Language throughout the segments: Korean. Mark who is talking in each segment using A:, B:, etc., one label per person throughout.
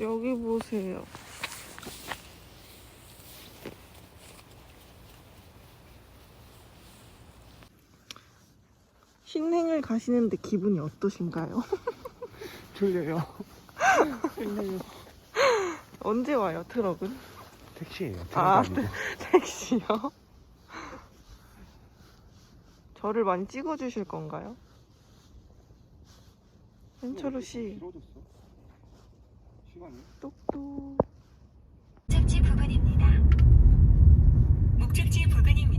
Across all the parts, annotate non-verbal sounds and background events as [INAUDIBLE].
A: 여기 보세요. 신행을 가시는데 기분이 어떠신가요? [LAUGHS]
B: 틀려요. 틀려요.
A: 언제 와요, 트럭은?
B: 택시예요. 트럭
A: 아,
B: 아니고. [LAUGHS]
A: 택시요? 저를 많이 찍어주실 건가요? 현철우 씨? 똑똑.
C: 목적지 부근입니다. 목적지 부근입니다.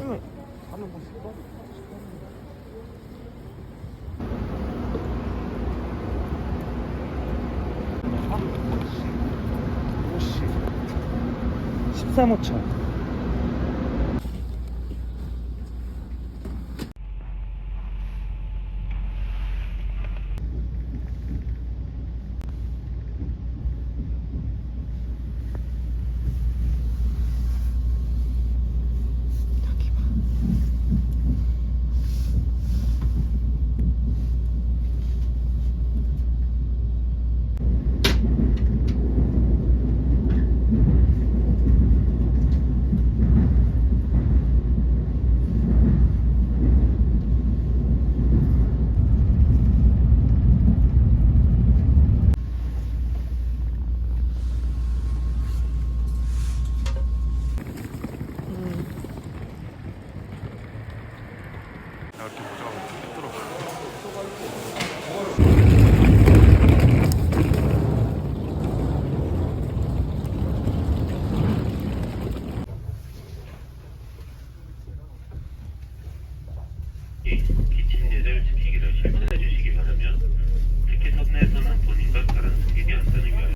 A: 어머,
B: 하는 거 싫어? 오씨. 13호차. 이렇게 보자고 뚫어.
D: 기침 예절 지키기를 실천해 주시기 바라며 티켓업 내에서는 본인과 다른 승객이 안전을 위하여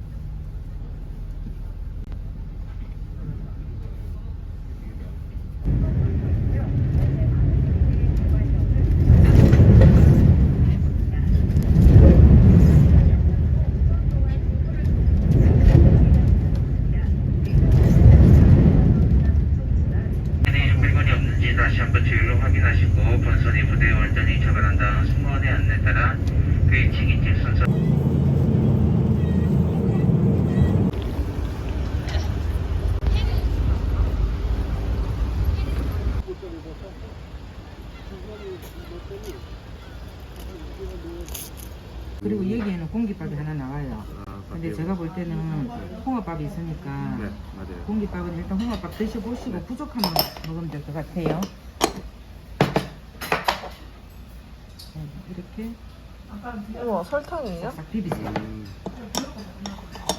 D: 안에 물건이 없는지 다시 한번 주의로 확인하시고 본선이 부대에 완전히 처분한 다음 승무원의 안내 따라 그의 직인집 순서
E: 그리고 여기에는 공깃밥이 하나 나와요. 근데 제가 볼 때는 홍어밥이 있으니까
B: 네, 맞아요.
E: 공깃밥은 일단 홍어밥 드셔보시고 부족하면 먹으면 될 것 같아요. 네, 이렇게
A: 우와, 설탕이에요?
E: 싹 비비세요.
B: 음,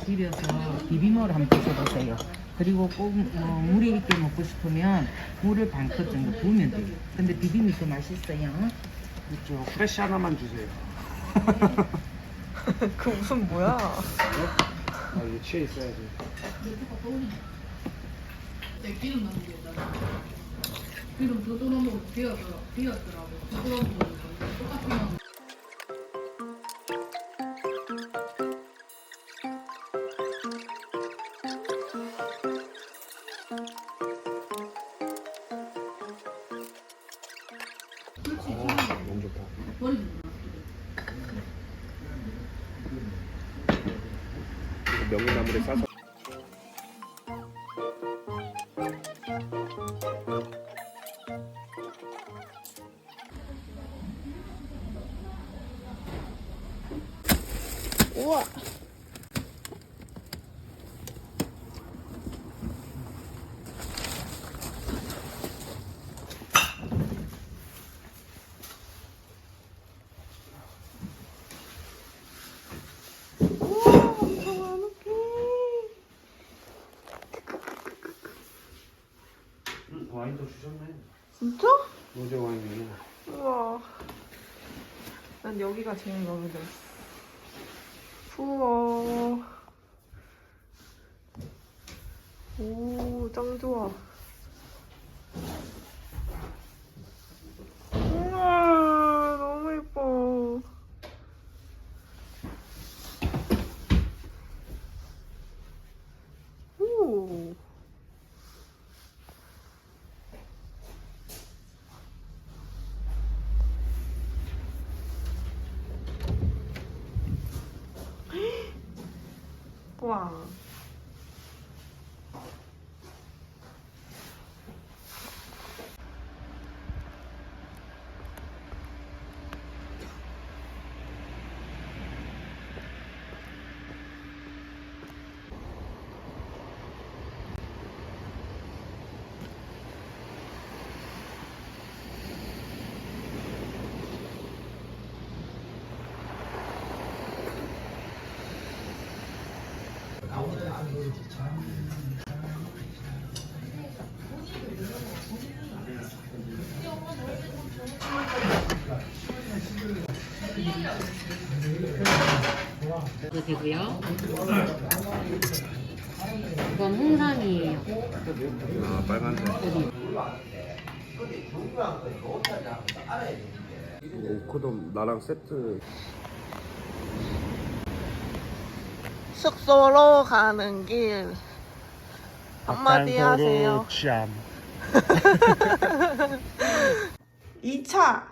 E: 비벼서 비빔을 한번 드셔보세요. 그리고 꼭 뭐, 물이 있게 먹고 싶으면 물을 반컵 정도 부으면 돼요. 근데 비빔이 더 맛있어요.
B: 그렇죠. 프레쉬 하나만 주세요. [LAUGHS] [LAUGHS]
A: 그 무슨 뭐야?
B: 아, 이거 취해 있어야지.
F: 기름 더 넣어먹고 비었어, 비었더라고. 부끄러운 거 똑같은
B: 어, 너무 좋다.
F: 버리
B: 면명
A: 진짜?
B: 와인이.
A: 우와. 난 여기가 제일 마음에 들었어. 우와. 오, 짱 좋아. 우와.
C: 이거 되고요. 이건 홍삼이에요.
G: 아 빨간색. 오크돔 나랑 세트.
A: 숙소로 가는 길. 한마디 하세요.
B: 취함. [LAUGHS]
A: 2차